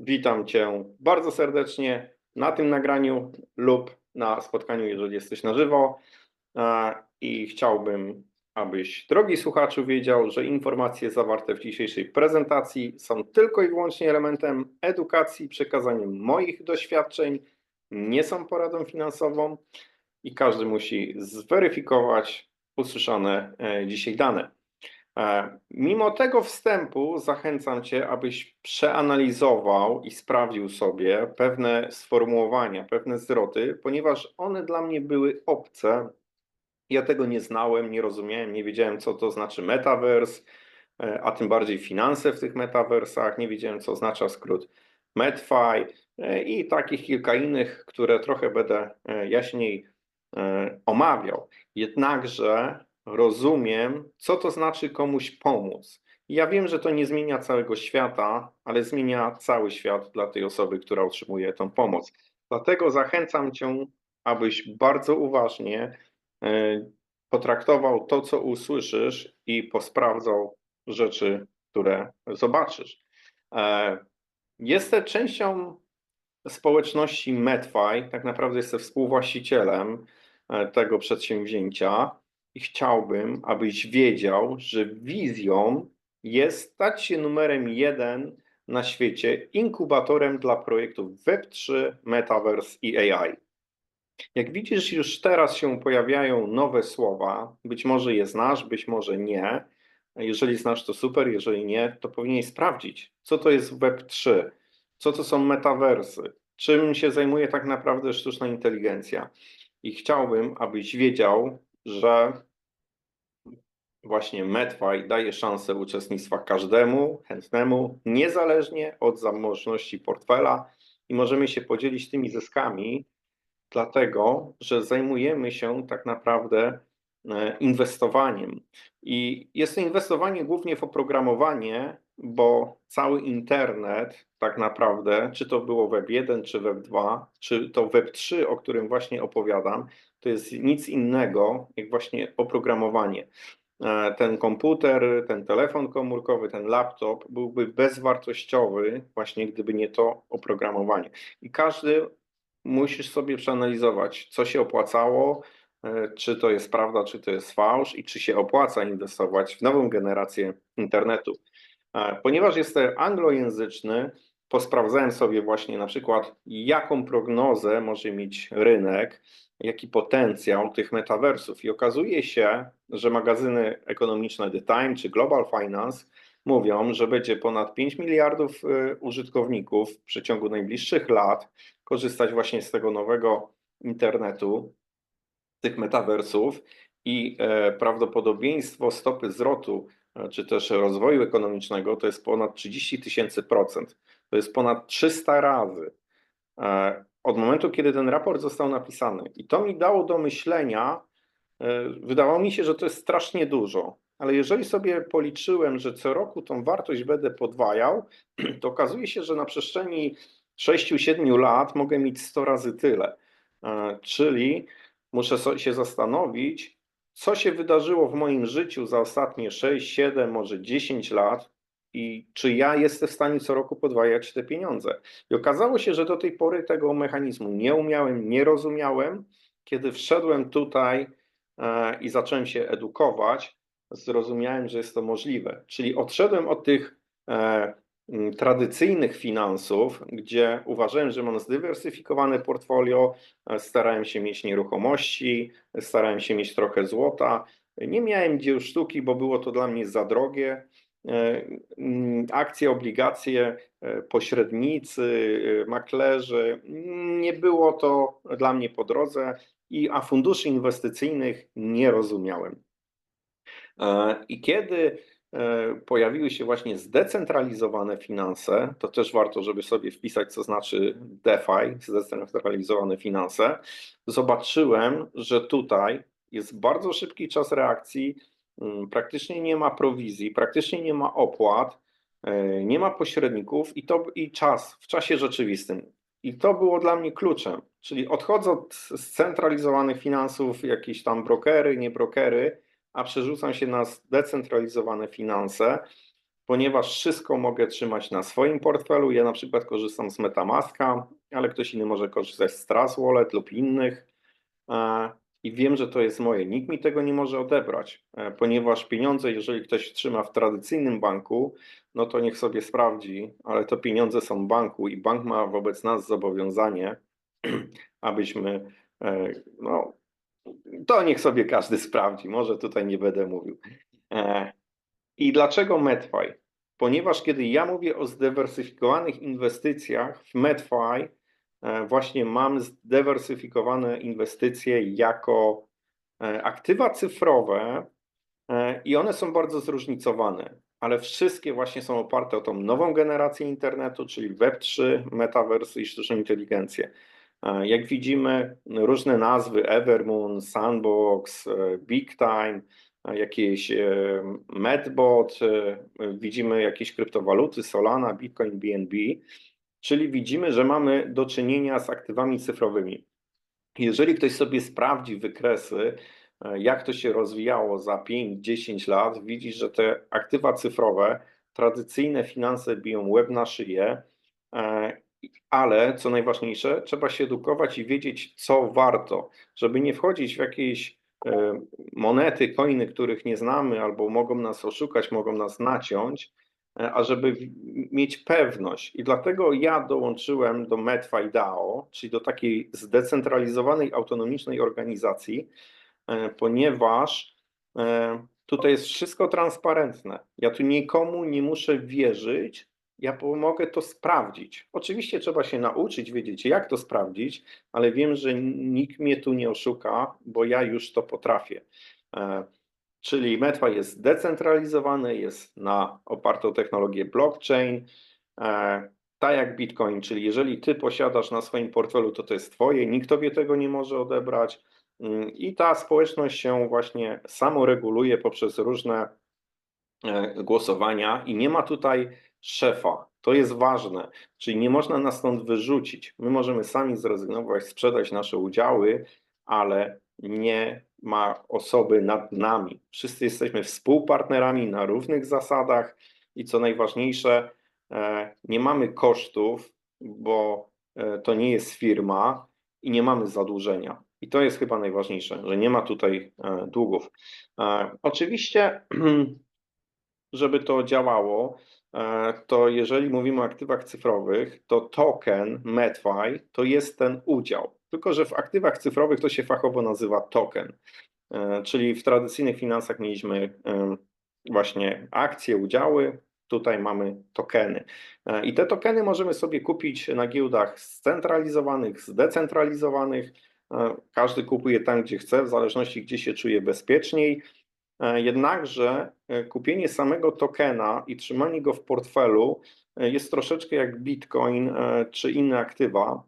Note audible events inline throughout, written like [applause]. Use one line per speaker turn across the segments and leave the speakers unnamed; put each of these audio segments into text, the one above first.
Witam Cię bardzo serdecznie na tym nagraniu lub na spotkaniu, jeżeli jesteś na żywo. E, I chciałbym, abyś, drogi słuchaczu, wiedział, że informacje zawarte w dzisiejszej prezentacji są tylko i wyłącznie elementem edukacji, przekazaniem moich doświadczeń, nie są poradą finansową i każdy musi zweryfikować usłyszane e, dzisiaj dane. E, mimo tego wstępu zachęcam Cię, abyś przeanalizował i sprawdził sobie pewne sformułowania, pewne zwroty, ponieważ one dla mnie były obce. Ja tego nie znałem, nie rozumiałem, nie wiedziałem, co to znaczy metavers, e, a tym bardziej finanse w tych metaversach. Nie wiedziałem, co oznacza skrót MedFi e, i takich kilka innych, które trochę będę jaśniej omawiał. Jednakże rozumiem, co to znaczy komuś pomóc. Ja wiem, że to nie zmienia całego świata, ale zmienia cały świat dla tej osoby, która otrzymuje tą pomoc. Dlatego zachęcam Cię, abyś bardzo uważnie e, potraktował to, co usłyszysz i posprawdzał rzeczy, które zobaczysz. E, jestem częścią społeczności MedFi, tak naprawdę jestem współwłaścicielem e, tego przedsięwzięcia i chciałbym, abyś wiedział, że wizją jest stać się numerem jeden na świecie inkubatorem dla projektów Web3, Metaverse i AI. Jak widzisz, już teraz się pojawiają nowe słowa. Być może je znasz, być może nie. Jeżeli znasz, to super, jeżeli nie, to powinieneś sprawdzić, co to jest Web3, co to są metaversy, czym się zajmuje tak naprawdę sztuczna inteligencja. I chciałbym, abyś wiedział, że właśnie MedFi daje szansę uczestnictwa każdemu chętnemu, niezależnie od zamożności portfela i możemy się podzielić tymi zyskami, dlatego że zajmujemy się tak naprawdę e, inwestowaniem. I jest to inwestowanie głównie w oprogramowanie, bo cały internet tak naprawdę, czy to było Web 1, czy Web 2, czy to Web 3, o którym właśnie opowiadam, to jest nic innego jak właśnie oprogramowanie. E, ten komputer, ten telefon komórkowy, ten laptop byłby bezwartościowy, właśnie gdyby nie to oprogramowanie. I każdy musisz sobie przeanalizować, co się opłacało, e, czy to jest prawda, czy to jest fałsz i czy się opłaca inwestować w nową generację internetu. E, ponieważ jestem anglojęzyczny, posprawdzałem sobie właśnie na przykład, jaką prognozę może mieć rynek, jaki potencjał tych metaversów. I okazuje się, że magazyny ekonomiczne The Time czy Global Finance mówią, że będzie ponad 5 miliardów y, użytkowników w przeciągu najbliższych lat korzystać właśnie z tego nowego internetu, tych metaversów i e, prawdopodobieństwo stopy zwrotu e, czy też rozwoju ekonomicznego to jest ponad 30 tysięcy procent. To jest ponad 300 razy e, od momentu, kiedy ten raport został napisany. I to mi dało do myślenia, e, wydawało mi się, że to jest strasznie dużo, ale jeżeli sobie policzyłem, że co roku tą wartość będę podwajał, [clears throat] to okazuje się, że na przestrzeni 6-7 lat mogę mieć 100 razy tyle. E, czyli muszę się zastanowić, co się wydarzyło w moim życiu za ostatnie 6, 7, może 10 lat, i czy ja jestem w stanie co roku podwajać te pieniądze. I okazało się, że do tej pory tego mechanizmu nie umiałem, nie rozumiałem. Kiedy wszedłem tutaj e, i zacząłem się edukować, zrozumiałem, że jest to możliwe. Czyli odszedłem od tych e, tradycyjnych finansów, gdzie uważałem, że mam zdywersyfikowane portfolio, e, starałem się mieć nieruchomości, starałem się mieć trochę złota. Nie miałem dzieł sztuki, bo było to dla mnie za drogie. E, mm, akcje, obligacje, e, pośrednicy, maklerzy. Nie było to dla mnie po drodze, i, a funduszy inwestycyjnych nie rozumiałem. I kiedy pojawiły się właśnie zdecentralizowane finanse, to też warto, żeby sobie wpisać, co znaczy DeFi, zdecentralizowane finanse, zobaczyłem, że tutaj jest bardzo szybki czas reakcji, Mm, praktycznie nie ma prowizji, praktycznie nie ma opłat, e, nie ma pośredników i to i czas w czasie rzeczywistym. I to było dla mnie kluczem. Czyli odchodzę od scentralizowanych finansów, jakieś tam brokery, nie brokery, a przerzucam się na zdecentralizowane finanse, ponieważ wszystko mogę trzymać na swoim portfelu. Ja na przykład korzystam z Metamaska, ale ktoś inny może korzystać z Trust Wallet lub innych. E, I wiem, że to jest moje. Nikt mi tego nie może odebrać, e, ponieważ pieniądze, jeżeli ktoś trzyma w tradycyjnym banku, no to niech sobie sprawdzi, ale to pieniądze są banku i bank ma wobec nas zobowiązanie, [clears throat] abyśmy, e, no, to niech sobie każdy sprawdzi, może tutaj nie będę mówił. I dlaczego MedFi? Ponieważ kiedy ja mówię o zdywersyfikowanych inwestycjach w MedFi, e, właśnie mam zdywersyfikowane inwestycje jako e, aktywa cyfrowe e, i one są bardzo zróżnicowane, ale wszystkie właśnie są oparte o tą nową generację internetu, czyli Web3, metaversy i sztuczną inteligencję. Jak widzimy, różne nazwy Evermoon, Sandbox, Big Time, jakieś e, Medbot, e, widzimy jakieś kryptowaluty, Solana, Bitcoin, BNB, czyli widzimy, że mamy do czynienia z aktywami cyfrowymi. Jeżeli ktoś sobie sprawdzi wykresy, e, jak to się rozwijało za 5-10 lat, widzi, że te aktywa cyfrowe, tradycyjne finanse biją łeb na szyję, ale co najważniejsze, trzeba się edukować i wiedzieć, co warto, żeby nie wchodzić w jakieś E, monety, coiny, których nie znamy, albo mogą nas oszukać, mogą nas naciąć, e, a żeby mieć pewność. I dlatego ja dołączyłem do MedFi DAO, czyli do takiej zdecentralizowanej, autonomicznej organizacji, e, ponieważ tutaj jest wszystko transparentne. Ja tu nikomu nie muszę wierzyć, ja pomogę to sprawdzić. Oczywiście trzeba się nauczyć, wiedzieć, jak to sprawdzić, ale wiem, że nikt mnie tu nie oszuka, bo ja już to potrafię. E, czyli Metwa jest zdecentralizowany, jest na oparty o technologię blockchain, e, tak jak Bitcoin, czyli jeżeli ty posiadasz na swoim portfelu, to to jest twoje, nikt tobie tego nie może odebrać mm, i ta społeczność się właśnie samoreguluje poprzez różne e, głosowania i nie ma tutaj szefa. To jest ważne, czyli nie można nas stąd wyrzucić. My możemy sami zrezygnować, sprzedać nasze udziały, ale nie ma osoby nad nami. Wszyscy jesteśmy współpartnerami na równych zasadach i co najważniejsze, e, nie mamy kosztów, bo e, to nie jest firma i nie mamy zadłużenia. I to jest chyba najważniejsze, że nie ma tutaj e, długów. Oczywiście, [clears throat] żeby to działało, to jeżeli mówimy o aktywach cyfrowych, to token MedFi to jest ten udział. Tylko, że w aktywach cyfrowych to się fachowo nazywa token. E, czyli w tradycyjnych finansach mieliśmy e, właśnie akcje, udziały, tutaj mamy tokeny. I te tokeny możemy sobie kupić na giełdach scentralizowanych, zdecentralizowanych. Każdy kupuje tam, gdzie chce, w zależności, gdzie się czuje bezpieczniej. E, jednakże e, kupienie samego tokena i trzymanie go w portfelu e, jest troszeczkę jak Bitcoin czy inne aktywa.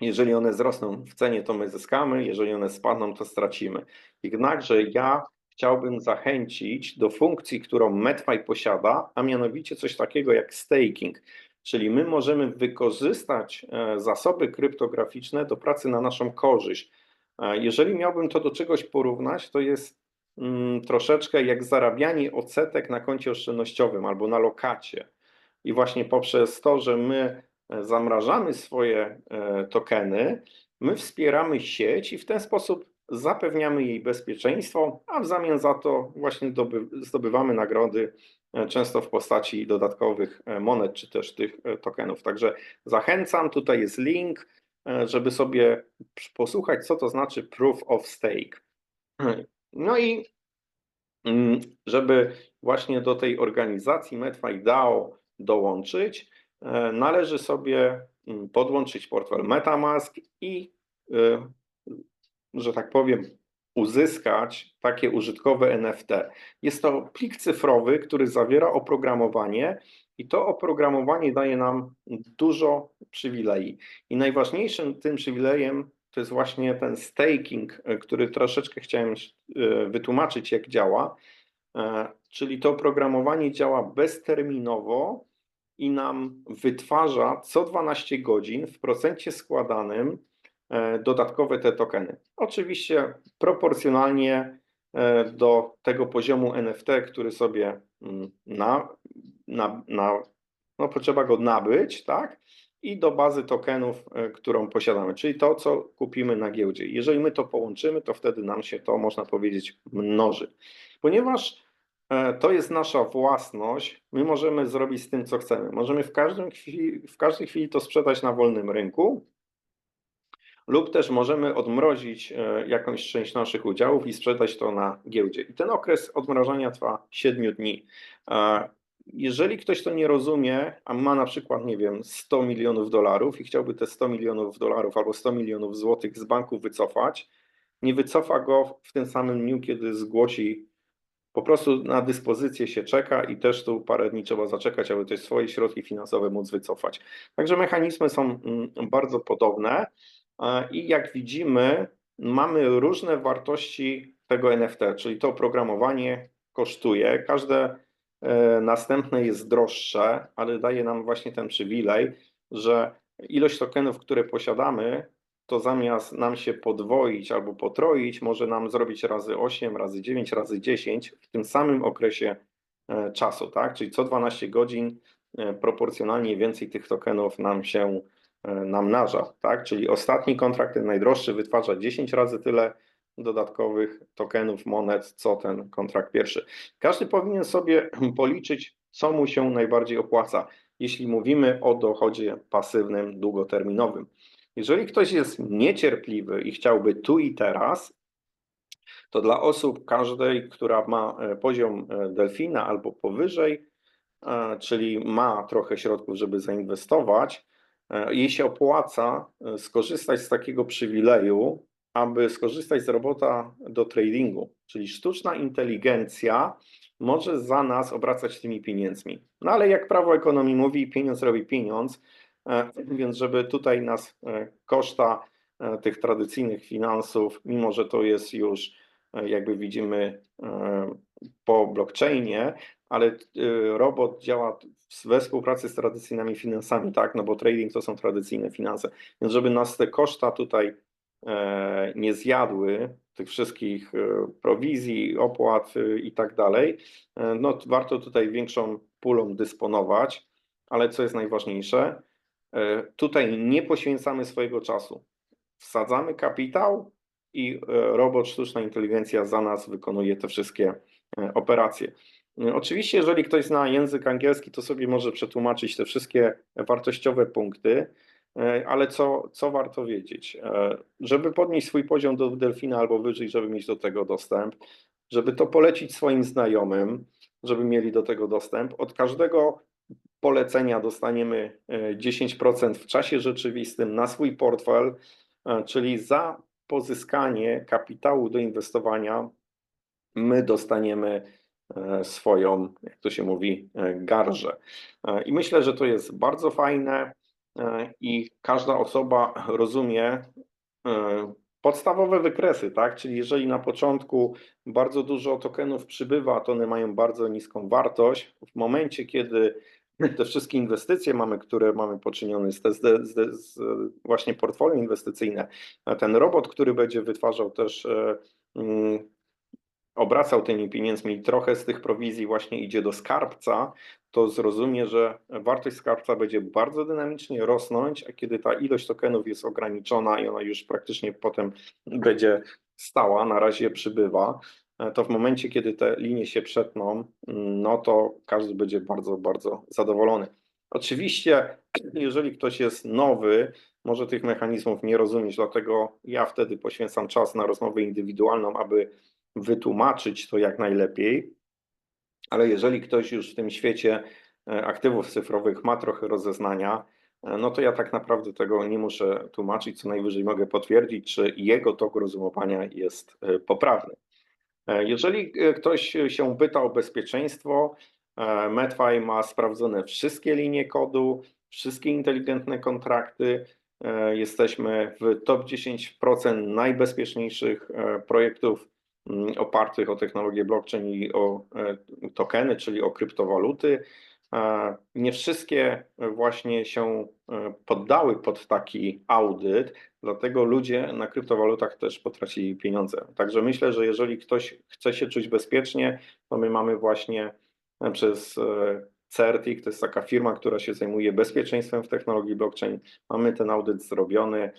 Jeżeli one wzrosną w cenie, to my zyskamy, jeżeli one spadną, to stracimy. Jednakże ja chciałbym zachęcić do funkcji, którą MedFi posiada, a mianowicie coś takiego jak staking. Czyli my możemy wykorzystać zasoby kryptograficzne do pracy na naszą korzyść. Jeżeli miałbym to do czegoś porównać, to jest troszeczkę jak zarabianie odsetek na koncie oszczędnościowym albo na lokacie. I właśnie poprzez to, że my e, zamrażamy swoje e, tokeny, my wspieramy sieć i w ten sposób zapewniamy jej bezpieczeństwo, a w zamian za to właśnie zdobywamy nagrody, e, często w postaci dodatkowych monet czy też tych tokenów. Także zachęcam, tutaj jest link, żeby sobie posłuchać, co to znaczy proof of stake. No i mm, żeby właśnie do tej organizacji MedFi DAO dołączyć, e, należy sobie mm, podłączyć portfel MetaMask i, e, że tak powiem, uzyskać takie użytkowe NFT. Jest to plik cyfrowy, który zawiera oprogramowanie i to oprogramowanie daje nam dużo przywilei. I najważniejszym tym przywilejem to jest właśnie ten staking, e, który troszeczkę chciałem e, wytłumaczyć, jak działa. E, czyli to oprogramowanie działa bezterminowo i nam wytwarza co 12 godzin w procencie składanym dodatkowe te tokeny. Oczywiście proporcjonalnie do tego poziomu NFT, który sobie mm, na, na, na, no, potrzeba go nabyć, tak? I do bazy tokenów, e, którą posiadamy, czyli to, co kupimy na giełdzie. Jeżeli my to połączymy, to wtedy nam się to, można powiedzieć, mnoży. Ponieważ e, to jest nasza własność, my możemy zrobić z tym, co chcemy. Możemy w, każdym chwili, w każdej chwili to sprzedać na wolnym rynku, lub też możemy odmrozić e, jakąś część naszych udziałów i sprzedać to na giełdzie. I ten okres odmrażania trwa 7 dni. E, jeżeli ktoś to nie rozumie, a ma na przykład, nie wiem, 100 milionów dolarów i chciałby te 100 milionów dolarów albo 100 milionów złotych z banku wycofać, nie wycofa go w tym samym dniu, kiedy zgłosi po prostu na dyspozycję się czeka i też tu parę dni trzeba zaczekać, aby te swoje środki finansowe móc wycofać. Także mechanizmy są mm, bardzo podobne. I jak widzimy, mamy różne wartości tego NFT, czyli to oprogramowanie kosztuje. Każde e, następne jest droższe, ale daje nam właśnie ten przywilej, że ilość tokenów, które posiadamy, to zamiast nam się podwoić albo potroić, może nam zrobić razy 8, razy 9, razy 10 w tym samym okresie e, czasu, tak? Czyli co 12 godzin e, proporcjonalnie więcej tych tokenów nam się E, namnaża, tak? Czyli ostatni kontrakt, ten najdroższy, wytwarza 10 razy tyle dodatkowych tokenów, monet, co ten kontrakt pierwszy. Każdy powinien sobie [clears throat] policzyć, co mu się najbardziej opłaca, jeśli mówimy o dochodzie pasywnym, długoterminowym. Jeżeli ktoś jest niecierpliwy i chciałby tu i teraz, to dla osób każdej, która ma e, poziom e, delfina albo powyżej, czyli ma trochę środków, żeby zainwestować, E, jej się opłaca e, skorzystać z takiego przywileju, aby skorzystać z robota do tradingu, czyli sztuczna inteligencja może za nas obracać tymi pieniędzmi. No ale jak prawo ekonomii mówi, pieniądz robi pieniądz, e, więc żeby tutaj nas koszta tych tradycyjnych finansów, mimo że to jest już, jakby widzimy po blockchainie, ale robot działa we współpracy z tradycyjnymi finansami, tak? No bo trading to są tradycyjne finanse. Więc żeby nas te koszta tutaj e, nie zjadły, tych wszystkich e, prowizji, opłat e, i tak dalej, no warto tutaj większą pulą dysponować, ale co jest najważniejsze, tutaj nie poświęcamy swojego czasu. Wsadzamy kapitał i robot, sztuczna inteligencja za nas wykonuje te wszystkie operacje. Oczywiście, jeżeli ktoś zna język angielski, to sobie może przetłumaczyć te wszystkie wartościowe punkty, e, ale co, co warto wiedzieć? E, żeby podnieść swój poziom do delfina albo wyżej, żeby mieć do tego dostęp, żeby to polecić swoim znajomym, żeby mieli do tego dostęp. Od każdego polecenia dostaniemy 10% e, w czasie rzeczywistym na swój portfel, czyli za pozyskanie kapitału do inwestowania my dostaniemy E, swoją, jak to się mówi, e, garżę. E, I myślę, że to jest bardzo fajne i każda osoba rozumie podstawowe wykresy, tak? Czyli jeżeli na początku bardzo dużo tokenów przybywa, to one mają bardzo niską wartość. W momencie, kiedy te wszystkie inwestycje mamy, które mamy poczynione z, z, z, właśnie portfolio inwestycyjne, ten robot, który będzie wytwarzał też mm, obracał tymi pieniędzmi, trochę z tych prowizji właśnie idzie do skarbca, to zrozumie, że wartość skarbca będzie bardzo dynamicznie rosnąć, a kiedy ta ilość tokenów jest ograniczona i ona już praktycznie potem będzie stała, na razie przybywa, to w momencie, kiedy te linie się przetną, no to każdy będzie bardzo, bardzo zadowolony. Oczywiście, jeżeli ktoś jest nowy, może tych mechanizmów nie rozumieć, dlatego ja wtedy poświęcam czas na rozmowę indywidualną, aby wytłumaczyć to jak najlepiej, ale jeżeli ktoś już w tym świecie e, aktywów cyfrowych ma trochę rozeznania, e, no to ja tak naprawdę tego nie muszę tłumaczyć, co najwyżej mogę potwierdzić, czy jego tok rozumowania jest e, poprawny. Jeżeli ktoś się pyta o bezpieczeństwo, MedFi ma sprawdzone wszystkie linie kodu, wszystkie inteligentne kontrakty. Jesteśmy w top 10% najbezpieczniejszych projektów opartych o technologię blockchain i o e, tokeny, czyli o kryptowaluty. Nie wszystkie właśnie się e, poddały pod taki audyt, dlatego ludzie na kryptowalutach też potracili pieniądze. Także myślę, że jeżeli ktoś chce się czuć bezpiecznie, to my mamy właśnie e, przez Certic, to jest taka firma, która się zajmuje bezpieczeństwem w technologii blockchain. Mamy ten audyt zrobiony, e,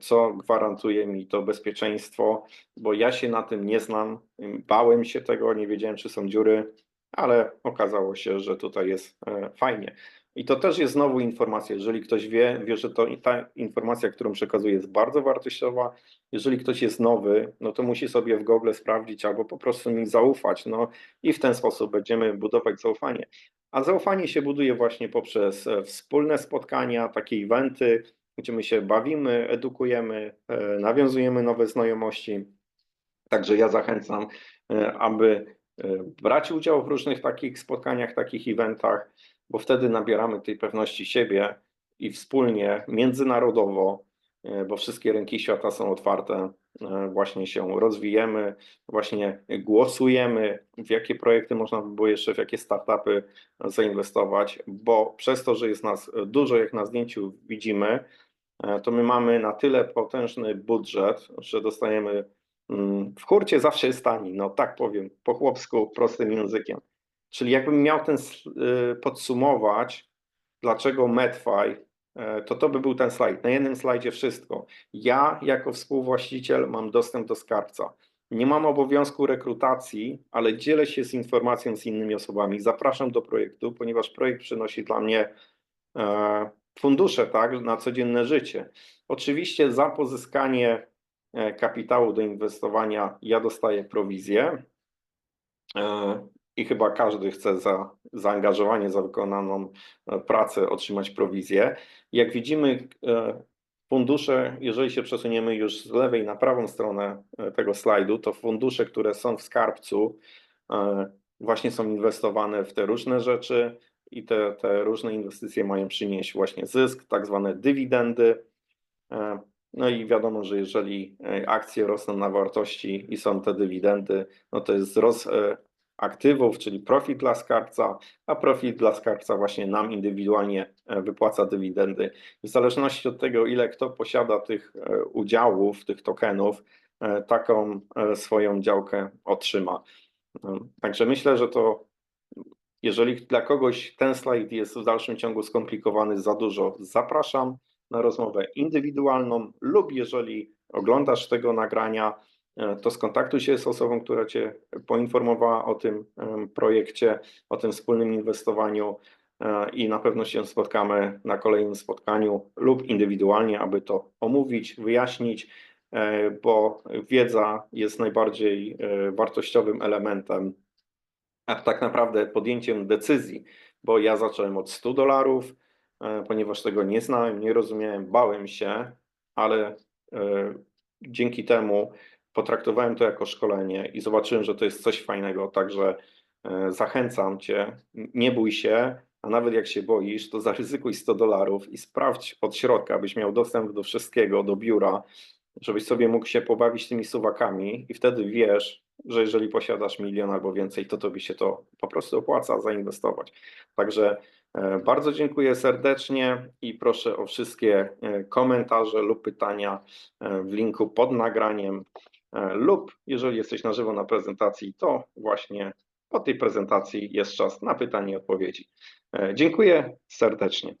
co gwarantuje mi to bezpieczeństwo, bo ja się na tym nie znam, bałem się tego, nie wiedziałem, czy są dziury, ale okazało się, że tutaj jest e, fajnie. I to też jest znowu informacja. Jeżeli ktoś wie, wie, że to ta informacja, którą przekazuję, jest bardzo wartościowa. Jeżeli ktoś jest nowy, no to musi sobie w Google sprawdzić albo po prostu mi zaufać. No i w ten sposób będziemy budować zaufanie. A zaufanie się buduje właśnie poprzez e, wspólne spotkania, takie eventy, gdzie my się bawimy, edukujemy, e, nawiązujemy nowe znajomości. Także ja zachęcam, e, aby brać udział w różnych takich spotkaniach, takich eventach bo wtedy nabieramy tej pewności siebie i wspólnie, międzynarodowo, e, bo wszystkie rynki świata są otwarte, e, właśnie się rozwijemy, właśnie głosujemy, w jakie projekty można by było jeszcze, w jakie startupy zainwestować, bo przez to, że jest nas dużo, jak na zdjęciu widzimy, e, to my mamy na tyle potężny budżet, że dostajemy mm, w hurcie zawsze jest tani, no tak powiem, po chłopsku, prostym językiem. Czyli jakbym miał ten y, podsumować, dlaczego Medfy, e, to to by był ten slajd. Na jednym slajdzie wszystko. Ja jako współwłaściciel mam dostęp do skarbca. Nie mam obowiązku rekrutacji, ale dzielę się z informacją z innymi osobami. Zapraszam do projektu, ponieważ projekt przynosi dla mnie e, fundusze tak, na codzienne życie. Oczywiście za pozyskanie e, kapitału do inwestowania ja dostaję prowizję i chyba każdy chce za zaangażowanie, za wykonaną e, pracę otrzymać prowizję. Jak widzimy, e, fundusze, jeżeli się przesuniemy już z lewej na prawą stronę e, tego slajdu, to fundusze, które są w skarbcu, właśnie są inwestowane w te różne rzeczy i te, te różne inwestycje mają przynieść właśnie zysk, tak zwane dywidendy. No i wiadomo, że jeżeli akcje rosną na wartości i są te dywidendy, no to jest wzrost aktywów, czyli profit dla skarbca, a profit dla skarbca właśnie nam indywidualnie e, wypłaca dywidendy. W zależności od tego, ile kto posiada tych e, udziałów, tych tokenów, e, taką swoją działkę otrzyma. Także myślę, że to jeżeli dla kogoś ten slajd jest w dalszym ciągu skomplikowany za dużo, zapraszam na rozmowę indywidualną lub jeżeli oglądasz tego nagrania, E, to skontaktuj się z osobą, która Cię poinformowała o tym projekcie, o tym wspólnym inwestowaniu e, i na pewno się spotkamy na kolejnym spotkaniu lub indywidualnie, aby to omówić, wyjaśnić, e, bo wiedza jest najbardziej wartościowym elementem, tak naprawdę podjęciem decyzji, bo ja zacząłem od 100 dolarów, ponieważ tego nie znałem, nie rozumiałem, bałem się, ale dzięki temu potraktowałem to jako szkolenie i zobaczyłem, że to jest coś fajnego, także e, zachęcam Cię, nie bój się, a nawet jak się boisz, to zaryzykuj 100 dolarów i sprawdź od środka, abyś miał dostęp do wszystkiego, do biura, żebyś sobie mógł się pobawić tymi suwakami i wtedy wiesz, że jeżeli posiadasz milion albo więcej, to tobie się to po prostu opłaca zainwestować. Także e, bardzo dziękuję serdecznie i proszę o wszystkie e, komentarze lub pytania w linku pod nagraniem. E, lub jeżeli jesteś na żywo na prezentacji, to właśnie po tej prezentacji jest czas na pytanie i odpowiedzi. E, dziękuję serdecznie.